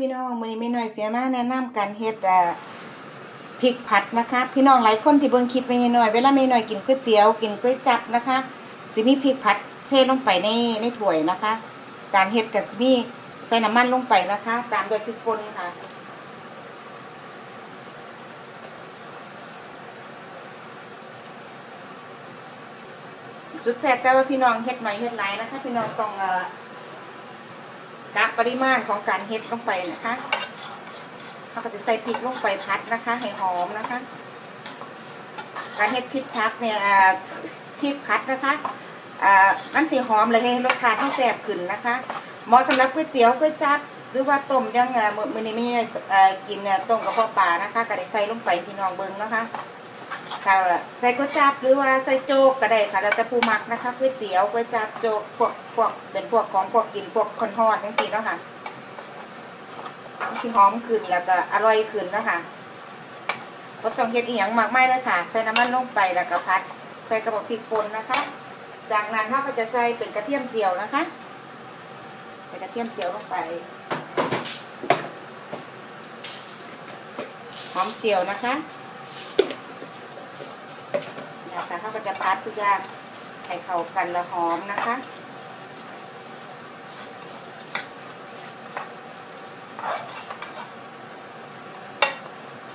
พี่น้องมือนี้แม่น้อยเสียมาแนะนำการเฮ็ดพริกผัดนะคะ พี่น้องหลายคนที่เบิ่งคลิปแม่น้อยเวลาแม่น้อยกินก๋วยเตี๋ยวกินก๋วยจับนะคะสิมีพริกผัดเทลงไปในในถ้วยนะคะ การเฮ็ดก็สิมีใส่น้ำมันลงไปนะคะ ตามด้วยพริกป่นค่ะสุดแท้แต่ว่าพี่น้องเฮ็ดหน่อยเฮ็ดหลายนะคะ พี่น้องต้องเอ่อ กะปริมาณของการเฮ็ดลงไปนะคะเขาก็จะใส่พริกลงไปพัดนะคะ ให้หอมนะคะ การเฮ็ดพริกพัดเนี่ยพริกพัดนะคะอันสีหอมเลยให้รสชาติเขาแซ่บขึ้นนะคะเหมาะสำหรับก๋วยเตี๋ยวก๋วยจั๊บหรือว่าต้มยังมือนี้ไม่ได้กินต้มกับข้าวปลานะคะ ก็ได้ใส่ลงไปพี่น้องเบิ่งนะคะ ค่ะใส่ก๋วยจับหรือว่าใส่โจ๊กก็ได้ค่ะแล้วแต่ผู้มักนะคะก๋วยเตี๋ยวก๋วยจับโจ๊กพวกพวกเป็นพวกของพวกกินพวกคนฮอดจังซี่เนาะค่ะสิหอมขึ้นแล้วก็อร่อยขึ้นนะคะบ่ต้องเฮ็ดอีหยังมากมายเลยค่ะ ใส่น้ำมันลงไปแล้วก็พัด ใส่กระบอกพริกป่นนะคะ จากนั้นเราก็จะใส่เป็นกระเทียมเจียวนะคะใส่กระเทียมเจียวลงไปหอมเจียวนะคะ เขาก็จะพัดทุกอย่างให้เข้ากันแล้วหอมนะคะ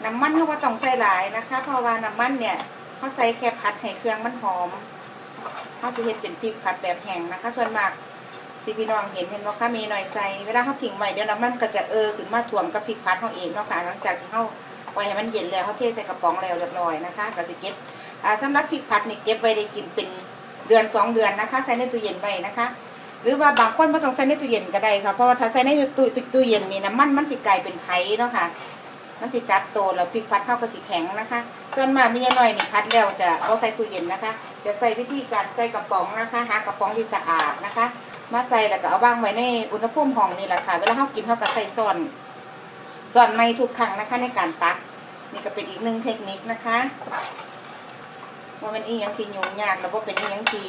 น้ำมันเขาว่าต้องใส่หลายนะคะ เพราะว่าน้ำมันเนี่ยเขาใส่แค่ผัดให้เครื่องมันหอมเขาจะเห็นเป็นพริกผัดแบบแห้งนะคะ ส่วนมากที่พี่น้องเห็นเห็นว่าค่ะมีหน่อยใส่เวลาเขาทิ้งไว้เดี๋ยวน้ำมันก็จะเออขึ้นมาถ่วมกับพริกผัดเขาเองเนาะค่ะหลังจากที่เขา ปล่อยให้มันเย็นแล้วเขาเทใส่กระป๋องแล้วเรียบร้อยนะคะก็จะเก็บอ่าสำหรับพริกผัดนี่เก็บไว้ได้กินเป็นเดือนสองเดือนนะคะ ใส่ในตู้เย็นไว้นะคะ หรือว่าบางคนไม่ต้องใส่ในตู้เย็นก็ได้ค่ะเพราะว่าถ้าใส่ในตู้ตู้เย็นนี่น้ำมันมันสิกลายเป็นไข่เนาะค่ะมันสิจับโตแล้วพริกพัดเข้าก็สิแข็งนะคะ ส่วนมากมีน้อยนี่พัดแล้วจะเอาใส่ตู้เย็นนะคะ จะใส่วิธีการใส่กระป๋องนะคะหากระป๋องที่สะอาดนะคะ มาใส่แล้วก็เอาวางไว้ในอุณหภูมิห้องนี่แหละค่ะ เวลาเขากินเขาก็ใส่ซ่อนซ่อนไม่ทุกครั้งนะคะในการตัก นี่ก็เป็นอีกหนึ่งเทคนิคนะคะว่าเป็นอีหยังที่ยุ่งยากแล้วว่าเป็นอีหยังที่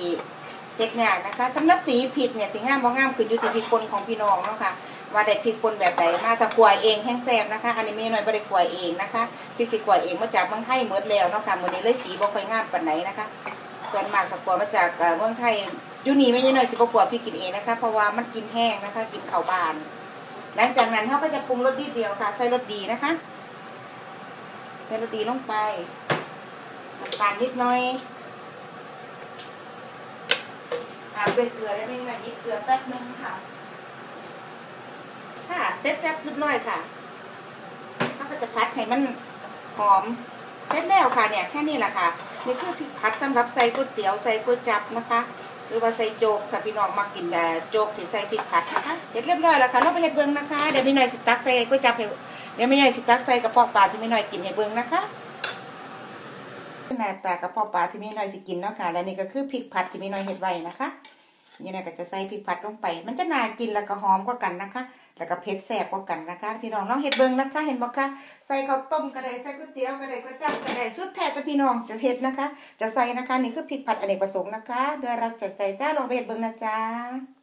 เฮ็ดยากนะคะสำหรับสีพริกเนี่ยสีงามบ่งามขึ้นอยู่ที่พริกป่นของพี่น้องเนาะค่ะว่าได้พริกป่นแบบไหนมาถ้าขวายเองแห้งแซ่บนะคะ อันนี้แม่น้อยบ่ได้ขวายเองนะคะพริกที่ขวายเองมาจากเมืองไทยหมดแล้วเนาะค่ะมื้อนี้เลยสีบ่ค่อยงามปานไหนนะคะ ส่วนมากถ้าขวายมาจากเมืองไทยอยู่นี่ไม่ใช่น้อยสิบ่ขวายพริกกินเองนะคะเพราะว่ามันกินแห้งนะคะ กินข้าวบาน หลังจากนั้นเขาก็จะปรุงรสนิดเดียวค่ะ ใส่รสดีนะคะ ใส่รสดีลงไปน้ำตาลนิดหน่อยอ่าเป็นเกลือได้ไหมหน่อยนิดเกลือแป๊บนึงค่ะ ค่ะเสร็จแล้วเรียบร้อยค่ะเขาก็จะพัดให้มันหอม เสร็จแล้วค่ะเนี่ยแค่นี้แหละค่ะนี่คือพริกผัดสำหรับใส่ก๋วยเตี๋ยวใส่ก๋วยจับนะคะ หรือว่าใส่โจ๊กถ้าพี่น้องมากินแต่โจ๊กที่ใส่พริกผัดนะคะ เสร็จเรียบร้อยแล้วค่ะเราไปเฮ็ดเบิ้งนะคะ เดี๋ยวไม่หน่อยสิตักใส่ก๋วยจับให้ เดี๋ยวไม่หน่อยสิตักใส่กระเพาะปลาที่ไม่หน่อยกินให้เบิ้งนะคะหน้าตากระเพาะปลาที่ไม่หน่อยสิกินเนาะค่ะและนี่ก็คือพริกผัดที่ไม่หน่อยเฮ็ดไว้นะคะนี่นะก็จะใส่พริกผัดลงไป มันจะน่ากินแล้วก็หอมกว่ากันนะคะ แล้วก็เผ็ดแซ่บกว่ากันนะคะ พี่น้องลองเฮ็ดเบิ่งนะคะ เห็นบ่คะใส่ข้าวต้มก็ได้ใส่ก๋วยเตี๋ยวก็ได้ก๋วยจั๊บก็ได้สุดแท้แต่พี่น้องจะเฮ็ดนะคะ จะใส่นะคะนี่คือพริกผัดอเนกประสงค์นะคะด้วยรักจากใจจ้าลองไปเฮ็ดเบิ่งนะจ๊ะ